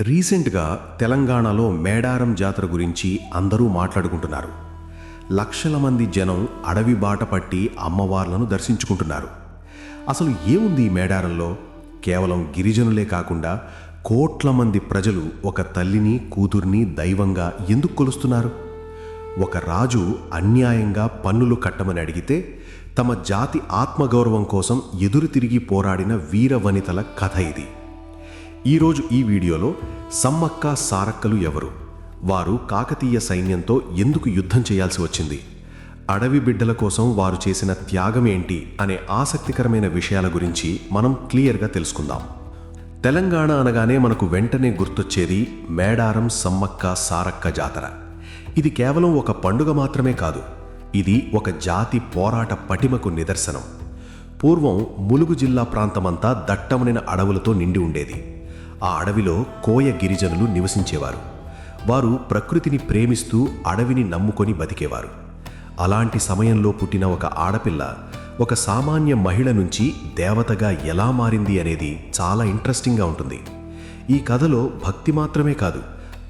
రీసెంట్గా తెలంగాణలో మేడారం జాతర గురించి అందరూ మాట్లాడుకుంటున్నారు. లక్షల మంది జనం అడవి బాట పట్టి అమ్మవార్లను దర్శించుకుంటున్నారు. అసలు ఏముంది ఈ మేడారంలో? కేవలం గిరిజనులే కాకుండా కోట్ల మంది ప్రజలు ఒక తల్లిని కూతుర్ని దైవంగా ఎందుకు కొలుస్తున్నారు? ఒక రాజు అన్యాయంగా పన్నులు కట్టమని అడిగితే తమ జాతి ఆత్మగౌరవం కోసం ఎదురు తిరిగి పోరాడిన వీర వనితల కథ ఇది. ఈరోజు ఈ వీడియోలో సమ్మక్క సారక్కలు ఎవరు? వారు కాకతీయ సైన్యంతో ఎందుకు యుద్ధం చేయాల్సి వచ్చింది? అడవి బిడ్డల కోసం వారు చేసిన త్యాగం ఏంటి అనే ఆసక్తికరమైన విషయాల గురించి మనం క్లియర్గా తెలుసుకుందాం. తెలంగాణ అనగానే మనకు వెంటనే గుర్తొచ్చేది మేడారం సమ్మక్క సారక్క జాతర. ఇది కేవలం ఒక పండుగ మాత్రమే కాదు ఇది ఒక జాతి పోరాట పటిమకు నిదర్శనం. పూర్వం ములుగు జిల్లా ప్రాంతమంతా దట్టమైన అడవులతో నిండి ఉండేది. ఆ అడవిలో కోయ గిరిజనులు నివసించేవారు. వారు ప్రకృతిని ప్రేమిస్తూ అడవిని నమ్ముకొని బతికేవారు. అలాంటి సమయంలో పుట్టిన ఒక ఆడపిల్ల ఒక సామాన్య మహిళ నుంచి దేవతగా ఎలా మారింది అనేది చాలా ఇంట్రెస్టింగ్గా ఉంటుంది. ఈ కథలో భక్తి మాత్రమే కాదు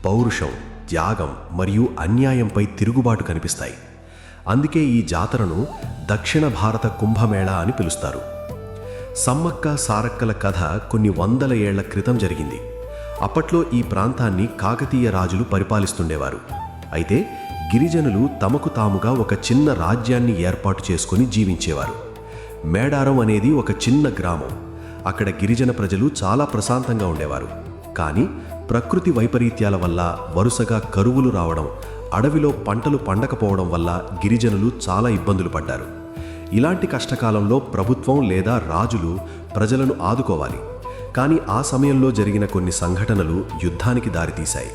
పౌరుషం త్యాగం మరియు అన్యాయంపై తిరుగుబాటు కనిపిస్తాయి. అందుకే ఈ జాతరను దక్షిణ భారత కుంభమేళా అని పిలుస్తారు. సమ్మక్క సారక్కల కథ కొన్ని వందల ఏళ్ళ క్రితం జరిగింది. అప్పట్లో ఈ ప్రాంతాన్ని కాకతీయ రాజులు పరిపాలిస్తుండేవారు. అయితే గిరిజనులు తమకు తాముగా ఒక చిన్న రాజ్యాన్ని ఏర్పాటు చేసుకుని జీవించేవారు. మేడారం అనేది ఒక చిన్న గ్రామం. అక్కడ గిరిజన ప్రజలు చాలా ప్రశాంతంగా ఉండేవారు. కానీ ప్రకృతి వైపరీత్యాల వల్ల వరుసగా కరువులు రావడం అడవిలో పంటలు పండకపోవడం వల్ల గిరిజనులు చాలా ఇబ్బందులు పడ్డారు. ఇలాంటి కష్టకాలంలో ప్రభుత్వం లేదా రాజులు ప్రజలను ఆదుకోవాలి. కానీ ఆ సమయంలో జరిగిన కొన్ని సంఘటనలు యుద్ధానికి దారితీశాయి.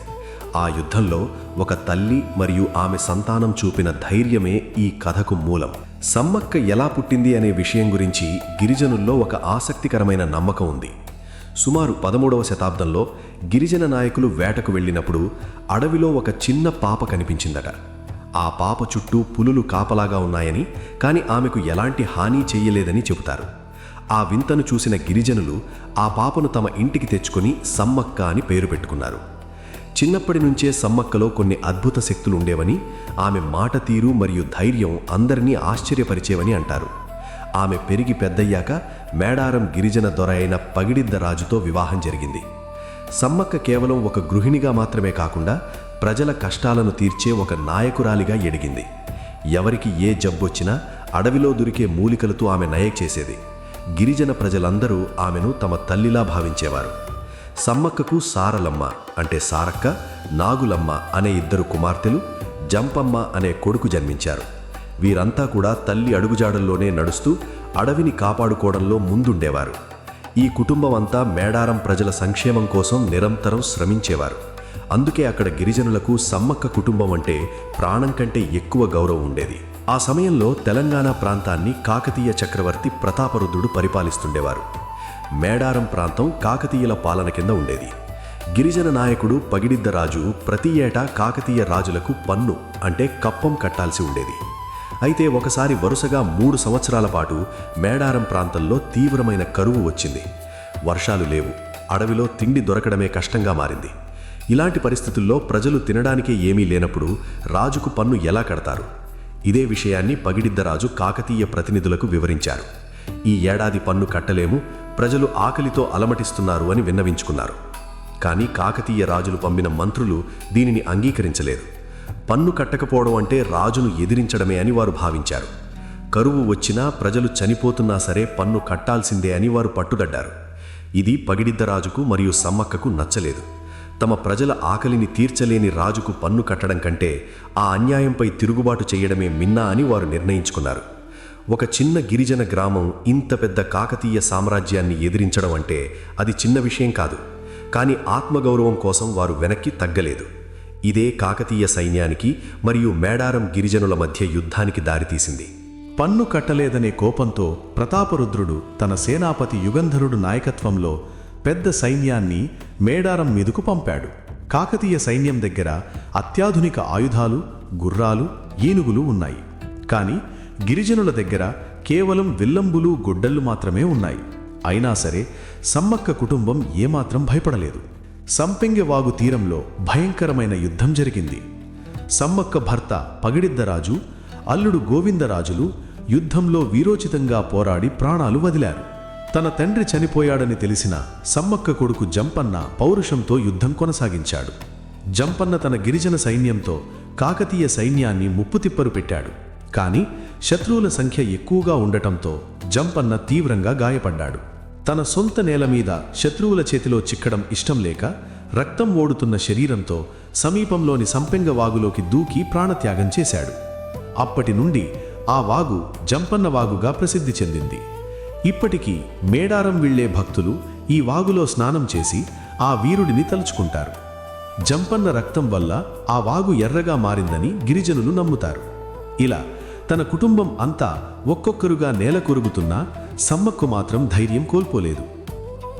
ఆ యుద్ధంలో ఒక తల్లి మరియు ఆమె సంతానం చూపిన ధైర్యమే ఈ కథకు మూలం. సమ్మక్క ఎలా పుట్టింది అనే విషయం గురించి గిరిజనుల్లో ఒక ఆసక్తికరమైన నమ్మకం ఉంది. సుమారు పదమూడవ శతాబ్దంలో గిరిజన నాయకులు వేటకు వెళ్ళినప్పుడు అడవిలో ఒక చిన్న పాప కనిపించిందట. ఆ పాప చుట్టూ పులులు కాపలాగా ఉన్నాయని కానీ ఆమెకు ఎలాంటి హాని చేయలేదని చెబుతారు. ఆ వింతను చూసిన గిరిజనులు ఆ పాపను తమ ఇంటికి తెచ్చుకొని సమ్మక్క అని పేరు పెట్టుకున్నారు. చిన్నప్పటి నుంచే సమ్మక్కలో కొన్ని అద్భుత శక్తులు ఉండేవని ఆమె మాట తీరు మరియు ధైర్యం అందరినీ ఆశ్చర్యపరిచేవని అంటారు. ఆమె పెరిగి పెద్దయ్యాక మేడారం గిరిజన దొర అయిన పగిడిద్ద రాజుతో వివాహం జరిగింది. సమ్మక్క కేవలం ఒక గృహిణిగా మాత్రమే కాకుండా ప్రజల కష్టాలను తీర్చే ఒక నాయకురాలిగా ఎడిగింది. ఎవరికి ఏ జబ్బొచ్చినా అడవిలో దొరికే మూలికలతో ఆమె నయ చేసేది గిరిజన ప్రజలందరూ ఆమెను తమ తల్లిలా భావించేవారు. సమ్మక్కకు సారలమ్మ అంటే సారక్క నాగులమ్మ అనే ఇద్దరు కుమార్తెలు జంపమ్మ అనే కొడుకు జన్మించారు. వీరంతా కూడా తల్లి అడుగుజాడల్లోనే నడుస్తూ అడవిని కాపాడుకోవడంలో ముందుండేవారు. ఈ కుటుంబం అంతా మేడారం ప్రజల సంక్షేమం కోసం నిరంతరం శ్రమించేవారు. అందుకే అక్కడ గిరిజనులకు సమ్మక్క కుటుంబం అంటే ప్రాణం కంటే ఎక్కువ గౌరవం ఉండేది. ఆ సమయంలో తెలంగాణ ప్రాంతాన్ని కాకతీయ చక్రవర్తి ప్రతాపరుద్రుడు పరిపాలిస్తుండేవారు. మేడారం ప్రాంతం కాకతీయుల పాలన కింద ఉండేది. గిరిజన నాయకుడు పగిడిద్దరాజు ప్రతి ఏటా కాకతీయ రాజులకు పన్ను అంటే కప్పం కట్టాల్సి ఉండేది. అయితే ఒకసారి వరుసగా మూడు సంవత్సరాల పాటు మేడారం ప్రాంతంలో తీవ్రమైన కరువు వచ్చింది. వర్షాలు లేవు. అడవిలో తిండి దొరకడమే కష్టంగా మారింది. ఇలాంటి పరిస్థితుల్లో ప్రజలు తినడానికే ఏమీ లేనప్పుడు రాజుకు పన్ను ఎలా కడతారు? ఇదే విషయాన్ని పగిడిద్దరాజు కాకతీయ ప్రతినిధులకు వివరించారు. ఈ ఏడాది పన్ను కట్టలేము ప్రజలు ఆకలితో అలమటిస్తున్నారు అని విన్నవించుకున్నారు. కానీ కాకతీయ రాజులు పంపిన మంత్రులు దీనిని అంగీకరించలేదు. పన్ను కట్టకపోవడం అంటే రాజును ఎదిరించడమే అని వారు భావించారు. కరువు వచ్చినా ప్రజలు చనిపోతున్నా సరే పన్ను కట్టాల్సిందే అని వారు పట్టుదడ్డారు. ఇది పగిడిద్దరాజుకు మరియు సమ్మక్కకు నచ్చలేదు. తమ ప్రజల ఆకలిని తీర్చలేని రాజుకు పన్ను కట్టడం కంటే ఆ అన్యాయంపై తిరుగుబాటు చేయడమే మిన్నా అని వారు నిర్ణయించుకున్నారు. ఒక చిన్న గిరిజన గ్రామం ఇంత పెద్ద కాకతీయ సామ్రాజ్యాన్ని ఎదిరించడం అంటే అది చిన్న విషయం కాదు. కానీ ఆత్మగౌరవం కోసం వారు వెనక్కి తగ్గలేదు. ఇదే కాకతీయ సైన్యానికి మరియు మేడారం గిరిజనుల మధ్య యుద్ధానికి దారితీసింది. పన్ను కట్టలేదనే కోపంతో ప్రతాపరుద్రుడు తన సేనాపతి యుగంధరుడు నాయకత్వంలో పెద్ద సైన్యాన్ని మేడారం మీదుకు పంపాడు. కాకతీయ సైన్యం దగ్గర అత్యాధునిక ఆయుధాలు గుర్రాలు ఏనుగులు ఉన్నాయి. కానీ గిరిజనుల దగ్గర కేవలం విల్లంబులు గొడ్డళ్ళు మాత్రమే ఉన్నాయి. అయినా సరే సమ్మక్క కుటుంబం ఏమాత్రం భయపడలేదు. సంపెంగవాగు తీరంలో భయంకరమైన యుద్ధం జరిగింది. సమ్మక్క భర్త పగిడిద్దరాజు అల్లుడు గోవిందరాజులు యుద్ధంలో వీరోచితంగా పోరాడి ప్రాణాలు వదిలారు. తన తండ్రి చనిపోయాడని తెలిసిన సమ్మక్క కొడుకు జంపన్న పౌరుషంతో యుద్ధం కొనసాగించాడు. జంపన్న తన గిరిజన సైన్యంతో కాకతీయ సైన్యాన్ని ముప్పుతిప్పరు పెట్టాడు. కానీ శత్రువుల సంఖ్య ఎక్కువగా ఉండటంతో జంపన్న తీవ్రంగా గాయపడ్డాడు. తన సొంత నేల మీద శత్రువుల చేతిలో చిక్కడం ఇష్టం లేక రక్తం ఓడుతున్న శరీరంతో సమీపంలోని సంపెంగ వాగులోకి దూకి ప్రాణత్యాగం చేశాడు. అప్పటి నుండి ఆ వాగు జంపన్న వాగుగా ప్రసిద్ధి చెందింది. ఇప్పటికీ మేడారం వెళ్ళే భక్తులు ఈ వాగులో స్నానం చేసి ఆ వీరుడిని తలుచుకుంటారు. జంపన్న రక్తం వల్ల ఆ వాగు ఎర్రగా మారిందని గిరిజనులు నమ్ముతారు. ఇలా తన కుటుంబం అంతా ఒక్కొక్కరుగా నేల కొరుగుతున్నా సమ్మక్కు మాత్రం ధైర్యం కోల్పోలేదు.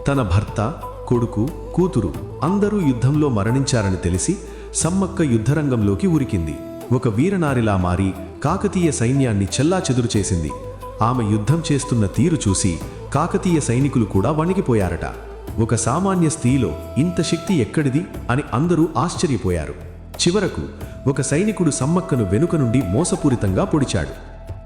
తన భర్త కొడుకు కూతురు అందరూ యుద్ధంలో మరణించారని తెలిసి సమ్మక్క యుద్ధరంగంలోకి ఉరికింది. ఒక వీరనారిలా మారి కాకతీయ సైన్యాన్ని చెల్లాచెదురు చేసింది. ఆమె యుద్ధం చేస్తున్న తీరు చూసి కాకతీయ సైనికులు కూడా వణికిపోయారట ఒక సామాన్య స్త్రీలో ఇంత శక్తి ఎక్కడిది అని అందరూ ఆశ్చర్యపోయారు. చివరకు ఒక సైనికుడు సమ్మక్కను వెనుక నుండి మోసపూరితంగా పొడిచాడు.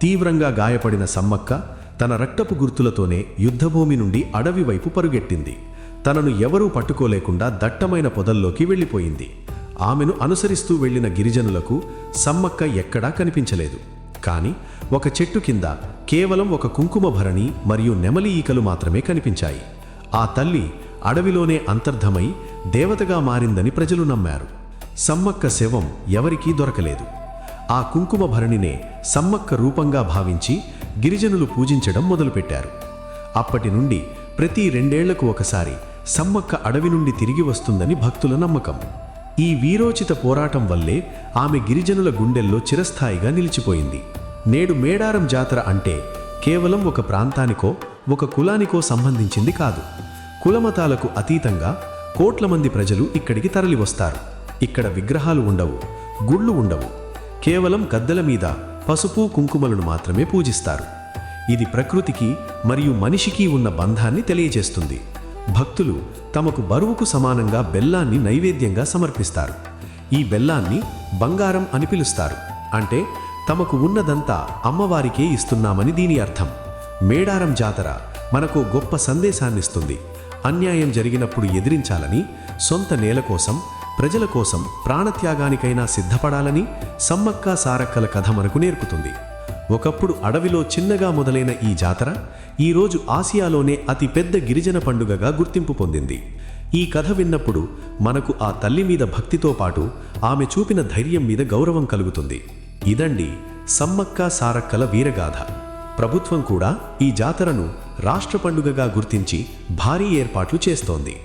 తీవ్రంగా గాయపడిన సమ్మక్క తన రక్తపు గుర్తులతోనే యుద్ధభూమి నుండి అడవి వైపు పరుగెట్టింది. తనను ఎవరూ పట్టుకోలేకుండా దట్టమైన పొదల్లోకి వెళ్ళిపోయింది. ఆమెను అనుసరిస్తూ వెళ్ళిన గిరిజనులకు సమ్మక్క ఎక్కడా కనిపించలేదు. కానీ ఒక చెట్టు కింద కేవలం ఒక కుంకుమ భరణి మరియు నెమలి ఈకలు మాత్రమే కనిపించాయి. ఆ తల్లి అడవిలోనే అంతర్ధమై దేవతగా మారిందని ప్రజలు నమ్మారు. సమ్మక్క శవం ఎవరికీ దొరకలేదు. ఆ కుంకుమ భరణినే సమ్మక్క రూపంగా భావించి గిరిజనులు పూజించడం మొదలుపెట్టారు. అప్పటి నుండి ప్రతి రెండేళ్ళకు ఒకసారి సమ్మక్క అడవి నుండి తిరిగి వస్తుందని భక్తుల నమ్మకం. ఈ వీరోచిత పోరాటం వల్లే ఆమె గిరిజనుల గుండెల్లో చిరస్థాయిగా నిలిచిపోయింది. నేడు మేడారం జాతర అంటే కేవలం ఒక ప్రాంతానికో ఒక కులానికో సంబంధించింది కాదు. కులమతాలకు అతీతంగా కోట్ల మంది ప్రజలు ఇక్కడికి తరలివస్తారు. ఇక్కడ విగ్రహాలు ఉండవు గుళ్ళు ఉండవు. కేవలం గద్దెల మీద పసుపు కుంకుమలను మాత్రమే పూజిస్తారు. ఇది ప్రకృతికి మరియు మనిషికి ఉన్న బంధాన్ని తెలియజేస్తుంది. భక్తులు తమకు బరువుకు సమానంగా బెల్లాన్ని నైవేద్యంగా సమర్పిస్తారు. ఈ బెల్లాన్ని బంగారం అని పిలుస్తారు. అంటే తమకు ఉన్నదంతా అమ్మవారికే ఇస్తున్నామని దీని అర్థం. మేడారం జాతర మనకు గొప్ప సందేశాన్నిస్తుంది. అన్యాయం జరిగినప్పుడు ఎదిరించాలని సొంత నేల కోసం ప్రజల కోసం ప్రాణత్యాగానికైనా సిద్ధపడాలని సమ్మక్క సారక్కల కథ మనకు నేర్పుతుంది. ఒకప్పుడు అడవిలో చిన్నగా మొదలైన ఈ జాతర ఈరోజు ఆసియాలోనే అతి పెద్ద గిరిజన పండుగగా గుర్తింపు పొందింది. ఈ కథ విన్నప్పుడు మనకు ఆ తల్లి మీద భక్తితో పాటు ఆమె చూపిన ధైర్యం మీద గౌరవం కలుగుతుంది. ఇదండి సమ్మక్క సారక్కల వీరగాథ. ప్రభుత్వం కూడా ఈ జాతరను రాష్ట్ర పండుగగా గుర్తించి భారీ ఏర్పాట్లు చేస్తోంది.